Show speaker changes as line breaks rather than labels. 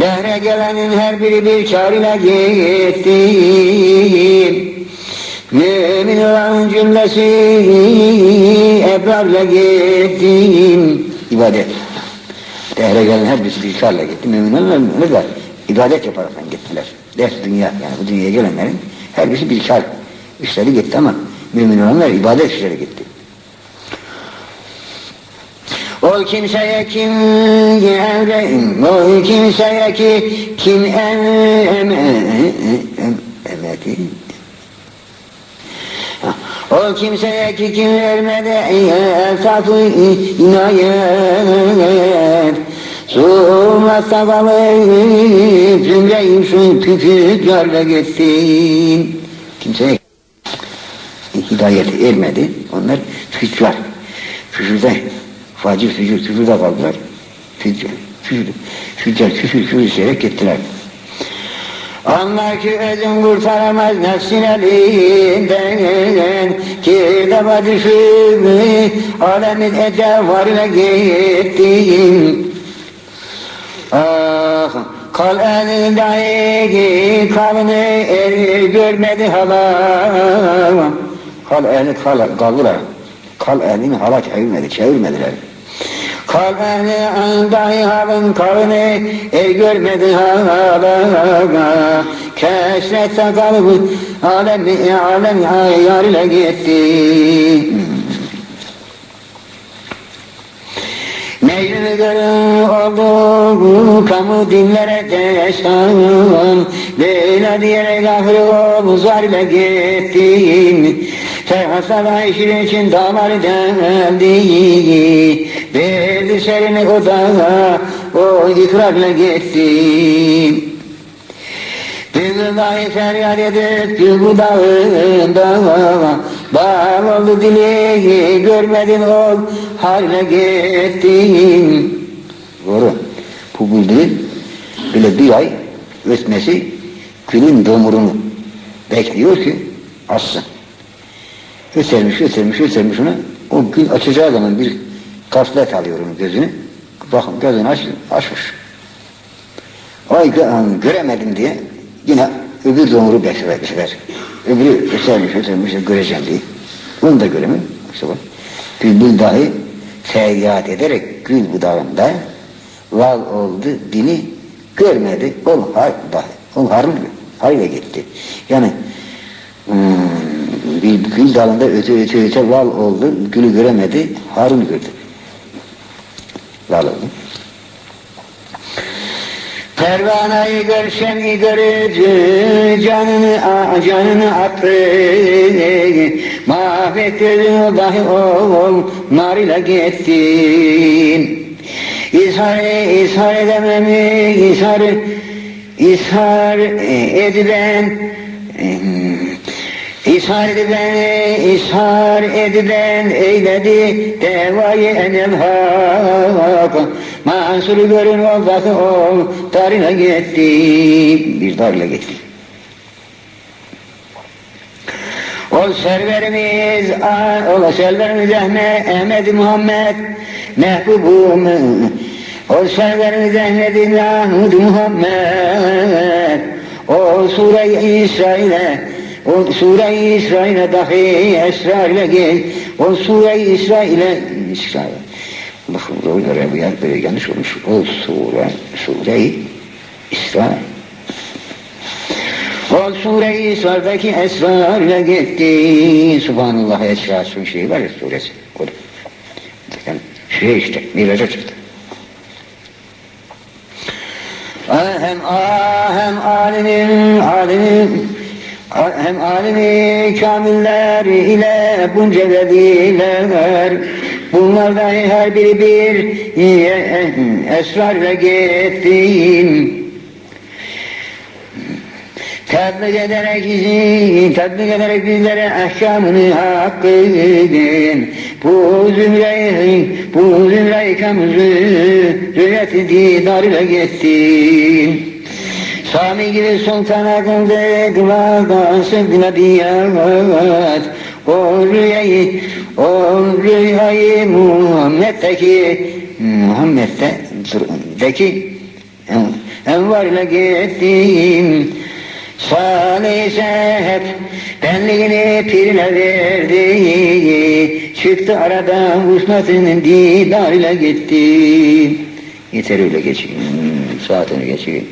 Dehre gelenin her biri bir çağrıyla gitti. Mümin olan cümlesi ebrarla gitti. İbadet. Dehre gelen her birisi bir çağrıyla gitti. Mümin olanlar da ibadet yaparak gittiler. Ders dünya yani bu dünyaya gelenlerin her birisi bir çağrı. işleri gitti ama mümin olanlar ibadet işleri gitti. O kimseye kim evre, o kimseye ki kim em. O kimseye ki kim vermedi eltafı inayet. Suğma sakalı cümleyi şu küçüklerle gitsin. Kimseye hidayet ermedi. Onlar füccar. Fücurda facir fücur küfürde kaldılar. Füccar, fücur, füccar küfür küfür işleyerek gittiler. Anlar ki özün kurtaramaz nefsin elinden Kirdaba düşür alemin ecevarına gittin Ah kal elindeki kalını er görmedi hala Kal elini kal, kaldılar Kal elini hala çevirmedi, çevirmediler Kal elini dahi halın kalını er görmedi hala Keşret sakalı alem alem yar ile gitti. Mecnun görün oldu kamu dinlere destan Leyla diyerek ahir omuzlar ile işin için damar deldi Verdi serini odağa o ikrarla gittim Bir dahi feryat edip bir bu dağında Bağ oldu dili görmedin ol haline gittin Doğru. Bu bildiğin böyle bir ay ötmesi külün domurunu bekliyor ki assın. Ötermiş, ötermiş, ötermiş ona. O gün açacağı zaman bir kaslet alıyor onun gözünü. Bakın gözünü aç, açmış. Ay gö- göremedim diye yine öbür domuru bekler. bekler. Öbürü ötermiş, ötermiş, göreceğim diye. Onu da göremem. İşte bak. Bülbül dahi feryat ederek gül budağında val oldu dini görmedi. Ol har dahi. Ol harın harıyla gitti. Yani hmm, bir gül dalında öte öte öte val oldu. Gülü göremedi. Harun gördü. Val oldu. Pervanayı görsen görücü canını canını attı mahvetti dahi ol nar ile gittin İshar, ishar edemem ishar ishar edilen İshar edilen, ishar edilen eyledi devayı enel hak. Mansur görün ol bakı ol, darına gitti, bir darla gitti. Ol serverimiz, ol serverimiz Ahmet, Muhammed, mehbubum. Ol serverimiz Ahmet Mahmud Muhammed. O sure-i İsrail'e, o sure-i İsrail'e dahi esrarla gel. O sure-i İsrail'e, İsrail. Böyle bir yer böyle yanlış olmuş. O sure, sure-i İsrail. O sure-i İsrail'deki esrarla gitti. Subhanallah esrasın şeyi var ya suresi. O da. Yani şey işte, miraca çıktı. Hem hem alimin alimin hem alimi kamiller ile bunca veliler bunlardan her biri bir esrar ve gittim tatbik ederek izi, tatbik ederek bizlere ahkamını hakkıdın. Bu zümreyi, bu zümreyi kamızı, zürriyeti didarıyla gittin. Sami gibi sultana kıldı, kılardan sevdine diyat. O rüyayı, o rüyayı Muhammed'deki, Muhammed'deki envarla gittim. Salih Şehit benliğini pirine verdi. Çıktı aradan usnasının didarıyla gitti Yeter öyle geçeyim, saatini geçeyim